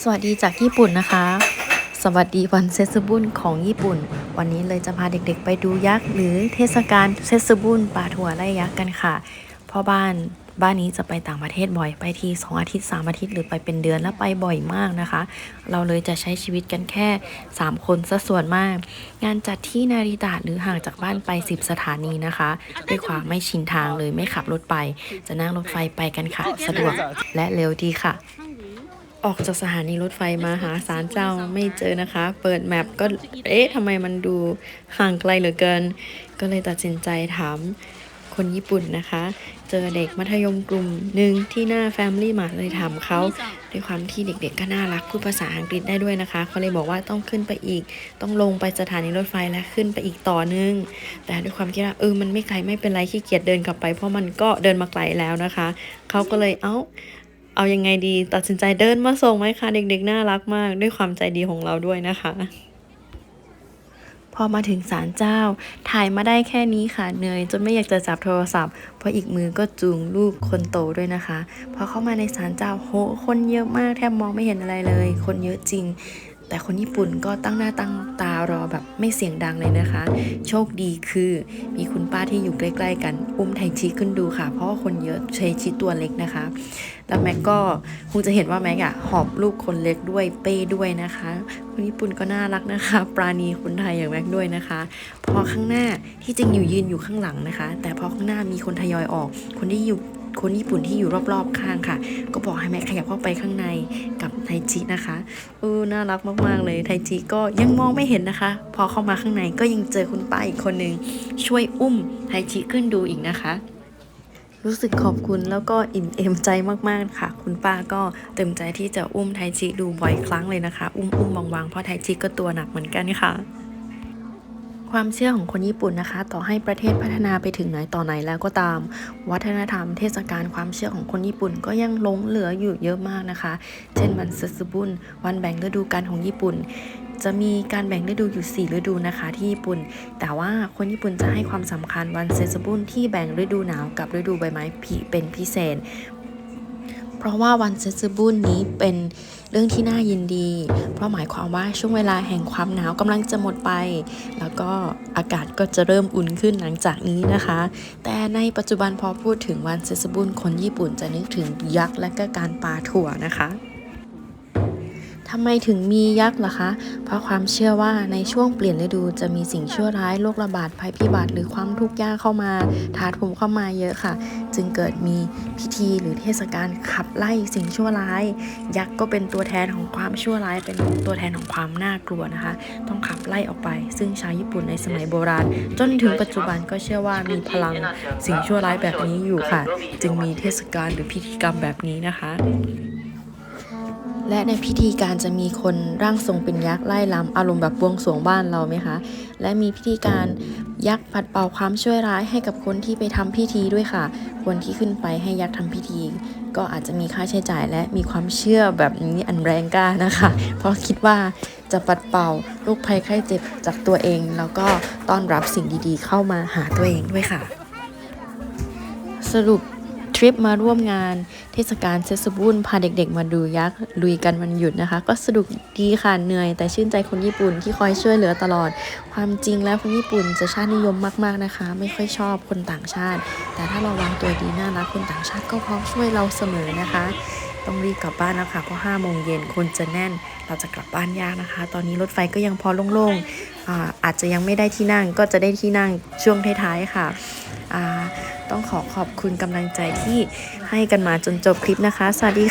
สวัสดีจากญี่ปุ่นนะคะ สวัสดีวันเซซบุนของญี่ปุ่น วันนี้เลยจะพาเด็กๆ ไปดูยักษ์หรือเทศกาลเซซบุนป่าถั่วไล่ยักษ์กันค่ะพ่อบ้านบ้านนี้จะไปต่างประเทศบ่อยไปทีสองอาทิตย์สามอาทิตย์หรือไปเป็นเดือนแล้วไปบ่อยมากนะคะ เราเลยจะใช้ชีวิตกันแค่ 3 คนซะส่วนมาก งานจัดที่นาริตะหรือห่างจากบ้านไป 10 สถานีนะคะ ด้วยความไม่ชินทางเลยไม่ขับรถไป จะนั่งรถไฟไปกันค่ะ สะดวกและเร็วดีค่ะ ออกจากสถานีรถไฟมาหาศาลเจ้าไม่เจอนะคะ เปิดแมปก็ เอ๊ะทำไมมันดูห่างไกลเหลือเกิน ก็เลยตัดสินใจถามคนญี่ปุ่นนะคะ เจอเด็กมัธยมกลุ่มหนึ่งที่หน้า Family Mart เลยถามเขาด้วยความที่เด็กๆก็น่ารักพูดภาษาอังกฤษได้ด้วยนะคะ เขาเลยบอกว่าต้องขึ้นไปอีก ต้องลงไปสถานีรถไฟและขึ้นไปอีกต่อนึง แต่ด้วยความคิดว่าเออมันไม่ไกลไม่เป็นไรขี้เกียจเดินกลับไป เพราะมันก็เดินมาไกลแล้วนะคะ เขาก็เลยเอ้า เอายังไงดีตัดสินใจเดินมาส่งไหมคะเด็กๆน่ารักมาก ด้วยความใจดีของเราด้วยนะคะ พอมาถึงศาลเจ้า ถ่ายมาได้แค่นี้ค่ะเหนื่อยจนไม่อยากจะจับโทรศัพท์ เพราะอีกมือก็จูงลูกคนโตด้วยนะคะ พอเข้ามาในศาลเจ้าโหคนเยอะมากแทบมองไม่เห็นอะไรเลย คนเยอะจริง แต่คนญี่ปุ่นก็ตั้งหน้าตั้งตารอแบบไม่เสียงดังเลยนะคะ โชคดีคือมีคุณป้าที่อยู่ใกล้ๆกัน อุ้มไทชิขึ้นดูค่ะ เพราะว่าคนเยอะไทชิตัวเล็กนะคะ แล้วแม็กก็คงจะเห็นว่าแม็กอะหอบลูกคนเล็กด้วยเป้ด้วยนะคะ คนญี่ปุ่นก็น่ารักนะคะ ปราณีคนไทยอย่างแม็กด้วยนะคะ พอข้างหน้าที่จริงอยู่ยืนอยู่ข้างหลังนะคะ แต่พอข้างหน้ามีคนทยอยออก คนที่อยู่คนญี่ปุ่นที่อยู่รอบๆข้างค่ะ บอกให้แม็กขยับเข้าไปข้างในกับไทจินะคะเออน่ารักมากๆเลยไทจิก็ยังมองไม่เห็นนะคะ พอเข้ามาข้างในก็ยังเจอคุณป้าอีกคนนึงช่วยอุ้มไทจิขึ้นดูอีกนะคะรู้สึกขอบคุณแล้วก็อิ่มเอมใจมากๆค่ะ คุณป้าก็เต็มใจที่จะอุ้มไทจิดูบ่อยครั้งเลยนะคะ อุ้มอุ้มวางๆเพราะไทจิก็ตัวหนักเหมือนกันค่ะ ความเชื่อของคนญี่ปุ่นนะคะ ต่อให้ประเทศพัฒนาไปถึงไหนต่อไหนแล้วก็ตาม วัฒนธรรมเทศกาลความเชื่อของคนญี่ปุ่นก็ยังหลงเหลืออยู่เยอะมากนะคะ เช่นวันซึซึบุนวันแบ่งฤดูกาลของญี่ปุ่น จะมีการแบ่งฤดูอยู่ 4 ฤดูนะคะที่ญี่ปุ่น แต่ว่าคนญี่ปุ่นจะให้ความสำคัญวันเซซบุนที่แบ่งฤดูหนาวกับฤดูใบไม้ผลิเป็นพิเศษ เพราะว่าวันเซซบุนนี้เป็นเรื่องที่น่ายินดี เพราะหมายความว่าช่วงเวลาแห่งความหนาวกำลังจะหมดไป แล้วก็อากาศก็จะเริ่มอุ่นขึ้นหลังจากนี้นะคะ แต่ในปัจจุบันพอพูดถึงวันเซซบุนคนญี่ปุ่นจะนึกถึงยักษ์และก็การปาถั่วนะคะทำไมถึงมียักษ์ล่ะคะ เพราะความเชื่อว่าในช่วงเปลี่ยนฤดูจะมีสิ่งชั่วร้ายโรคระบาดภัยพิบัติหรือความทุกข์ยากเข้ามาถาโถมเข้ามาเยอะค่ะ จึงเกิดมีพิธีหรือเทศกาลขับไล่สิ่งชั่วร้าย ยักษ์ก็เป็นตัวแทนของความชั่วร้าย เป็นตัวแทนของความน่ากลัวนะคะ ต้องขับไล่ออกไป ซึ่งชาวญี่ปุ่นในสมัยโบราณ จนถึงปัจจุบันก็เชื่อว่ามีพลังสิ่งชั่วร้ายแบบนี้อยู่ค่ะ จึงมีเทศกาลหรือพิธีกรรมแบบนี้นะคะ และในพิธีการจะมีคนร่างทรงเป็นยักษ์ไล่ลำอารมณ์แบบบวงสรวงบ้านเราไหมคะ และมีพิธีการยักษ์ปัดเป่าความช่วยร้ายให้กับคนที่ไปทำพิธีด้วยค่ะ คนที่ขึ้นไปให้ยักษ์ทำพิธี ก็อาจจะมีค่าใช้จ่ายและมีความเชื่อแบบนี้อันแรงกล้านะคะ เพราะคิดว่าจะปัดเป่าโรคภัยไข้เจ็บจากตัวเอง แล้วก็ต้อนรับสิ่งดีๆ เข้ามาหาตัวเองด้วยค่ะ สรุป ริปมาร่วมงานเทศกาลเซซบุนพาเด็กๆ มาดูยักษ์ลุยกันวันหยุดนะคะ ก็สนุกดีค่ะเหนื่อย แต่ชื่นใจคนญี่ปุ่นที่คอยช่วยเหลือตลอด ความจริงแล้วคนญี่ปุ่นจะชาตินิยมมากๆนะคะ ไม่ค่อยชอบคนต่างชาติ แต่ถ้าเราวางตัวดีน่ารักคนต่างชาติก็พร้อมช่วยเราเสมอนะคะ ต้องรีบกลับบ้านแล้วค่ะเพราะ5โมงเย็นคนจะแน่น เราจะกลับบ้านยากนะคะ ตอนนี้รถไฟก็ยังพอโล่งๆอาอาจจะยังไม่ได้ที่นั่งก็จะได้ที่นั่งช่วงท้ายๆค่ะ ต้องขอขอบคุณกำลังใจที่ให้กันมาจนจบคลิปนะคะ สวัสดีค่ะ